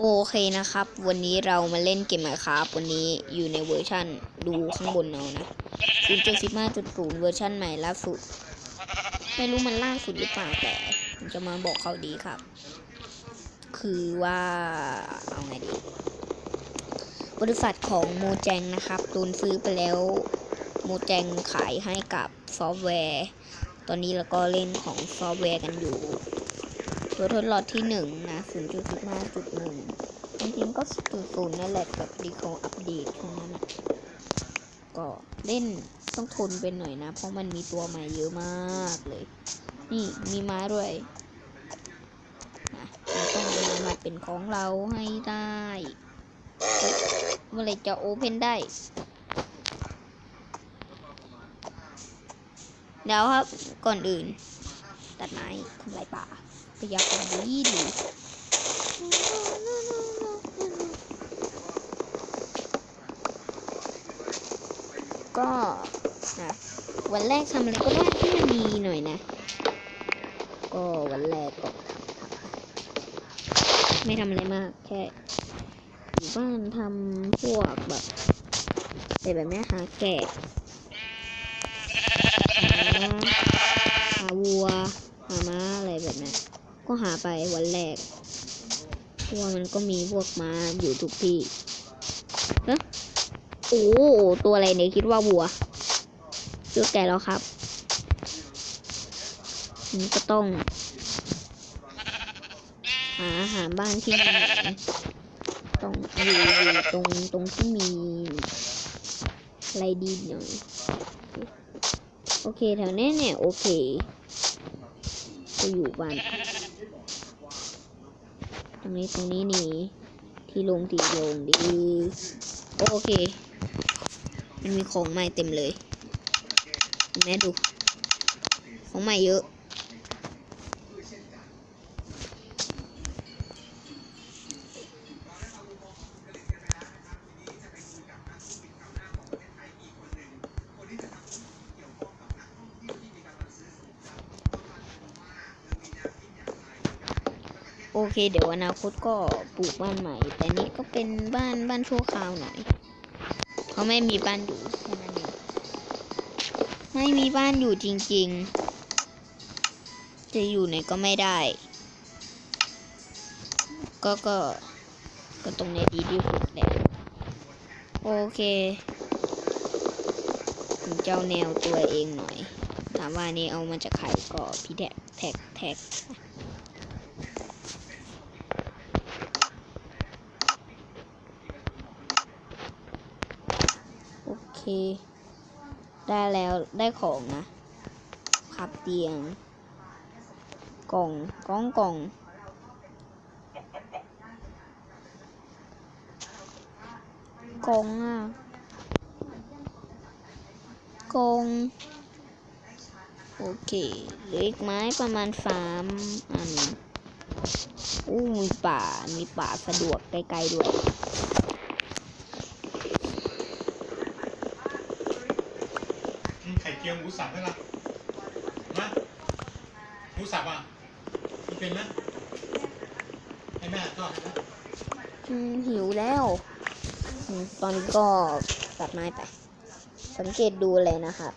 โอเคนะครับ วันนี้เรามาเล่นเกมไหมครับวันนี้อยู่ในเวอร์ชั่นดูข้างบนเอานะ0.15.0เวอร์ชั่นใหม่ล่าสุด ไม่รู้มันล่าสุดหรือเปล่าแต่ผมจะมาบอกเขาดีครับ คือว่าเอาไงดี บริษัทของโมแจงนะครับโดนซื้อไปแล้ว โมแจงขายให้กับซอฟต์แวร์ ตอนนี้เราก็เล่นของซอฟต์แวร์กันอยู่ ตัวทดลองที่หนึ่งนะ0.15.1จริงๆก็0.0นั่นแหละกับดีโคอัปเดตช่วงนั้นก็เล่นต้องทนไปหน่อยนะ เพราะมันมีตัวใหม่เยอะมากเลย นี่มีม้ด้วยนะเราต้องเอามันมาเป็นของเราให้ได้เมื่อไหรจะโอเพนได้เดี๋ยวครับก่อนอื่น ตัดไม้ทำลายป่า ยากรณ์ดีดีก็นะวันแรกทำอะไรก็ได้ที่มันดีหน่อยนะ ก็วันแรกก็ทำไม่ทำอะไรมาก แค่อยู่บ้านทำพวกแบบอะไรแบบนี้หาแกะหาหาวัวหาม้าอะไรแบบนั้ ก็หาไปวันแรกเพราะว่ามันก็มีพวกมาอยู่ทุกที่เอะโอ้ตัวอะไรเนี่ยคิดว่าวัวเจอแกแล้วครับนี่ก็ต้อง หาหาบ้านที่มีต้องอยู่อยู่ตรงตรงที่มีอะไรดีหน่อยโอเคแถวนี้เนี่ย โอเค ก็อยู่บ้าน ตรงนี้ตรงนี้นี่ ที่ลงที่ลงดี โอเค มันมีของใหม่เต็มเลยแม่ดู ของใหม่เยอะ เคเดี๋ยวอนาคตก็ปลูกบ้านใหม่ แต่นี่ก็เป็นบ้านบ้านชั่วคราวหน่อยเพราะไม่มีบ้านอยู่แค่นั้นเองไม่มีบ้านอยู่จริง ๆ จะอยู่ไหนก็ไม่ได้ ก็ก็ก็ตรงนี้ดีที่สุดแหละโอเคผมเจ้าแนวตัวเองหน่อย ถามว่านี่เอามาจากใครก็พี่แท็กแท็กแท็ก โอเค ได้แล้วได้ของนะ ขับเตียง กล่องกล่องกล่องกล่องอะกล่องโอเคเหลืออีกไม้ประมาณสามอันอู้มีป่า มีป่าสะดวกใกล้ๆด้วย อืมไข่ เจียวหมูสับไหมล่ะนะหมูสับอะกินเป็นไหมให้แม่ทอดให้ไหมอืมหิวแล้วอมตอนนี้ก็ตัดไม้ไป สังเกตดูเลยนะครับ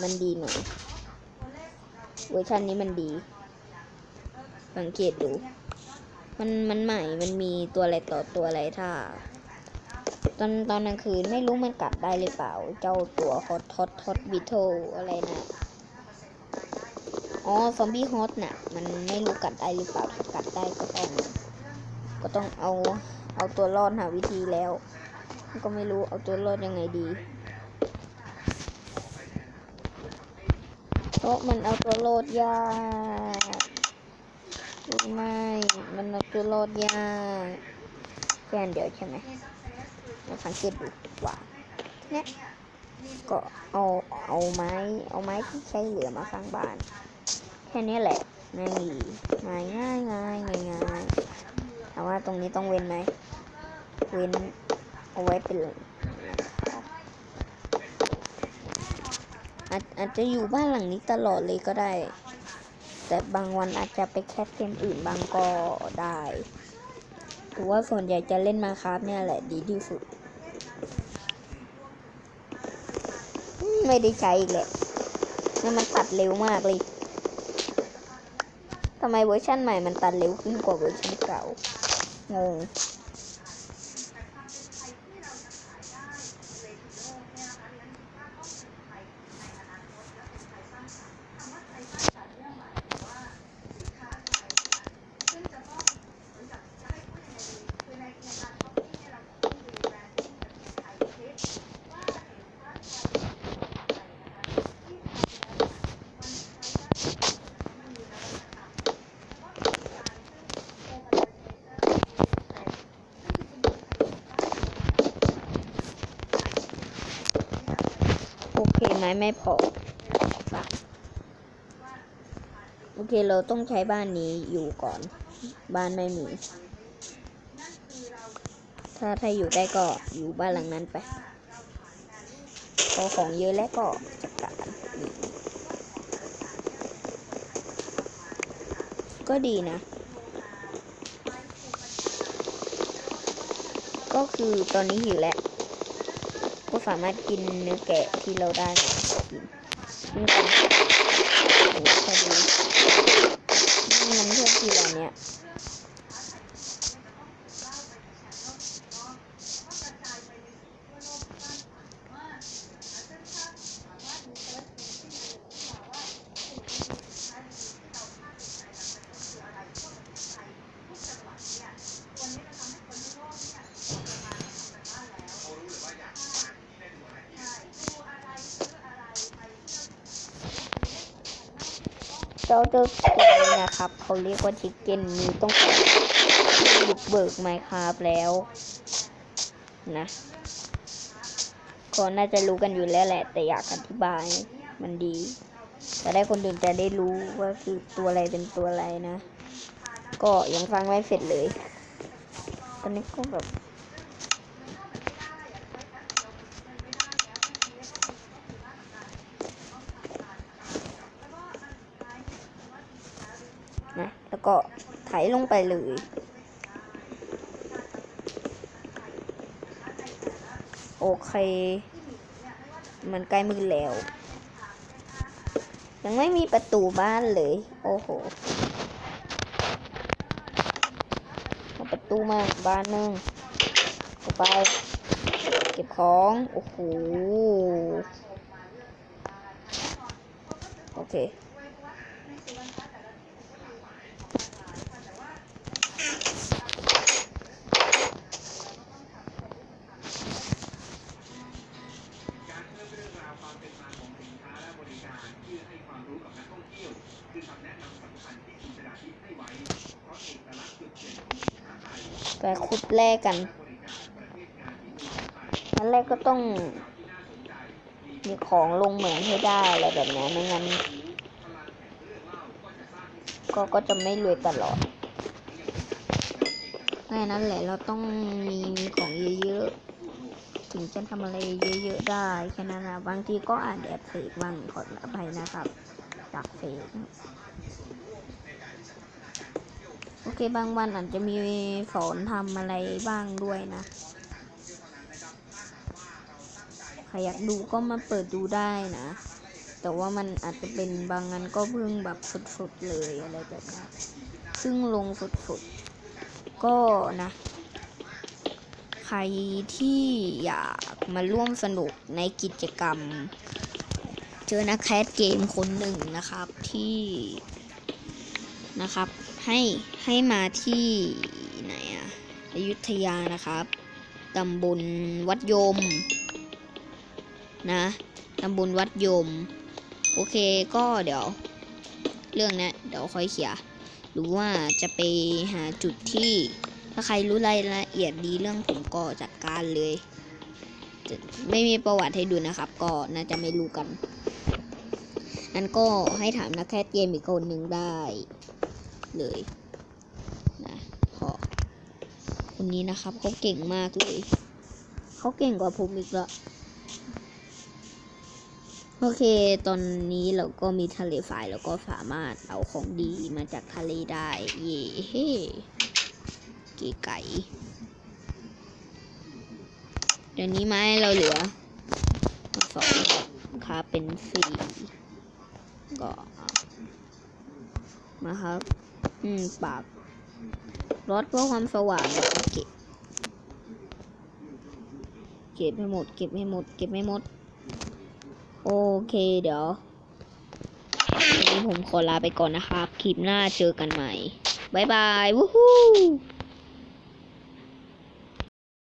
มันดีหน่อยเวอร์ชันนี้มันดี สังเกตดู มันมันใหม่ มันมีตัวอะไรต่อตัวอะไรถ้า ตอนตอนกลางคืนไม่รู้มันกัดได้หรือเปล่า เจ้าตัวฮอตฮอตฮอตบิทโอะไรนะอ๋อซอมบี้ฮอตน่ะ มันไม่รู้กัดได้หรือเปล่าถ้ากัดได้ก็ต้อง ก็ต้องเอาเอาตัวรอดหาวิธีแล้ว ก็ไม่รู้เอาตัวรอดยังไงดีเพราะมันเอาตัวรอดยากไหมมันเอาตัวรอดยากแค่อันเดียวใช่ไหม มาสังเกตดูดีกว่าเนี่ยก็เอาเอาไม้เอาไม้ที่ใช้เหลือมาสร้างบ้าน แค่นี้แหละง่ายง่ายง่ายง่ายง่ายง่ายแต่ว่าตรงนี้ต้องเว้นไหมเว้นเอาไว้เป็นนะครับอาจอาจจะอยู่บ้านหลังนี้ตลอดเลยก็ได้ แต่บางวันอาจจะไปแคสเกมอื่นบางก็ได้หรือว่าส่วนใหญ่จะเล่นมาครับเนี่ยแหละดีที่สุดอืม ไม่ได้ใช้อีกแหละนั่นมันตัดเร็วมากเลยทำไมเวอร์ชันใหม่มันตัดเร็วขึ้นกว่าเวอร์ชันเก่างง ไม่พอปะโอเคเราต้องใช้บ้านนี้อยู่ก่อน บ้านไม่มี ถ้าถ้าอยู่ได้ก็อยู่บ้านหลังนั้นไปพอของเยอะแล้วก็จัดการก็ดีนะ ก็คือตอนนี้หิวแล้ว สามารถกินเนื้อแกะที่เราได้กินนี่กันโอ้โหพอดีนี่มันเพื่อที่เราเนี้ย จ้าเจ้าตัวนี้นะครับ เขาเรียกว่าชิคเก้นมีต้องบุกเบิกไมค์ครับแล้วนะก็น่าจะรู้กันอยู่แล้วแหละ แต่อยากอธิบายมันดีจะได้คนอื่นจะได้รู้ว่าคือตัวอะไรเป็นตัวอะไรนะ ก็ยังฟังไม่เสร็จเลย ตอนนี้ก็แบบ นะ แล้ว ก็ไถลงไปเลย โอเค มันใกล้มือแล้ว ยังไม่มีประตูบ้านเลย โอ้โหประตูมาบ้านหนึงไปเก็บของ โอ้โห โอเค ไปขุดแร่กันนั้นแรกก็ต้อง มีของลงเหมืองให้ได้อะไรแบบนี้ไม่งั้น ก็ก็จะไม่รวยตลอดไม่นั้นแหละเราต้องมีมีของเยอะๆ ถึงจะทำอะไรเยอะๆได้แค่นั้นนะบางทีก็อาจแอบเฟกบ้างขออภัยนะครับจากเฟก โอเคบางวันอาจจะมีสอนทำอะไรบ้างด้วยนะ ใครอยากดูก็มาเปิดดูได้นะ แต่ว่ามันอาจจะเป็นบางงานก็เพิ่งแบบสุดๆเลยอะไรแบบนี้ซึ่งลงสุดๆก็นะ ใครที่อยากมาร่วมสนุกในกิจกรรม เจอนักแคสเกมคนหนึ่งนะครับที่นะครับ ให้ให้มาที่ไหนอะอยุธยานะครับตำบลวัดยม นะตำบลวัดยม โอเคก็เดี๋ยว เรื่องนี้เดี๋ยวค่อยเคลียหรือว่าจะไปหาจุดที่ ถ้าใครรู้รายละเอียดดีเรื่องผมก็จัดการเลยจะไม่มีประวัติให้ดูนะครับ ก็น่าจะไม่รู้กันนั้นก็ให้ถามนักแคสเกมอีกคนหนึ่งได้ เลยนะขอคนนี้นะครับเขาเก่งมากเลยเขาเก่งกว่าผมอีกละโอเค ตอนนี้เราก็มีทะเลทรายแล้วก็สามารถเอาของดีมาจากทะเลได้ เย่เฮ้เกีไก่เดี๋ยวนี้ไม้เราเหลือสองครับเป็นสี่ก็เอามาครับ อืมปากรถเพื่อความสว่างเก็บเก็บให้หมด เก็บให้หมด เก็บให้หมด โอเคเดี๋ยววันนี้ผมขอลาไปก่อนนะครับ คลิปหน้าเจอกันใหม่ บ๊ายบาย วู้ฮู้